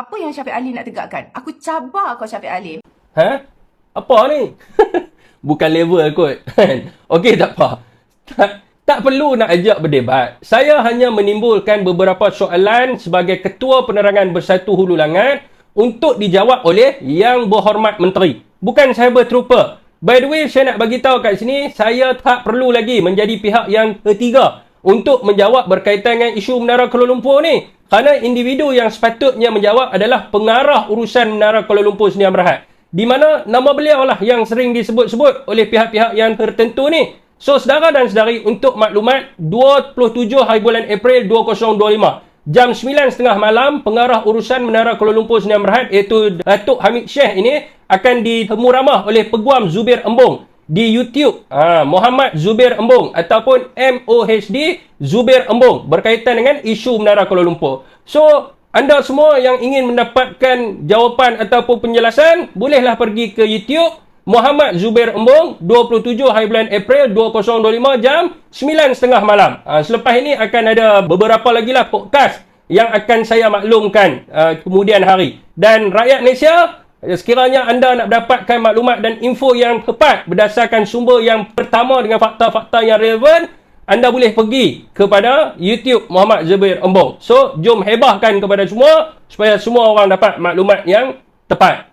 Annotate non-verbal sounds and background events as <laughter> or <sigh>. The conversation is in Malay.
Apa yang Syafiq Ali nak tegakkan? Aku cabar kau Syafiq Ali. Ha? Apa ni? <laughs> Bukan level kot. <laughs> Okey, tak apa. Tak, tak perlu nak ajak berdebat. Saya hanya menimbulkan beberapa soalan sebagai Ketua Penerangan Bersatu Hulu Langat untuk dijawab oleh Yang Berhormat Menteri. Bukan cyber trooper. By the way, saya nak bagi tahu kat sini, saya tak perlu lagi menjadi pihak yang ketiga untuk menjawab berkaitan dengan isu Menara Kuala Lumpur ni. Kerana individu yang sepatutnya menjawab adalah pengarah urusan Menara Kuala Lumpur Sdn Bhd. Di mana nama beliau lah yang sering disebut-sebut oleh pihak-pihak yang tertentu ni. So, saudara dan saudari, untuk maklumat, 27 hari bulan April 2025, jam 9.30 malam, pengarah urusan Menara Kuala Lumpur Sdn Bhd iaitu Datuk Hamid Syekh ini akan ditemu ramah oleh Peguam Zubir Embong di YouTube ha, Muhammad Zubir Embong ataupun MOHD Zubir Embong berkaitan dengan isu Menara Kuala Lumpur. So, anda semua yang ingin mendapatkan jawapan ataupun penjelasan, bolehlah pergi ke YouTube Muhammad Zubir Embong 27 hari bulan April 2025 jam 9.30 malam. Ha, selepas ini akan ada beberapa lagi lah podcast yang akan saya maklumkan uh, kemudian hari. Dan rakyat Malaysia sekiranya anda nak dapatkan maklumat dan info yang tepat berdasarkan sumber yang pertama dengan fakta-fakta yang relevan, anda boleh pergi kepada YouTube Muhammad Zubir Embong. So, jom hebahkan kepada semua supaya semua orang dapat maklumat yang tepat.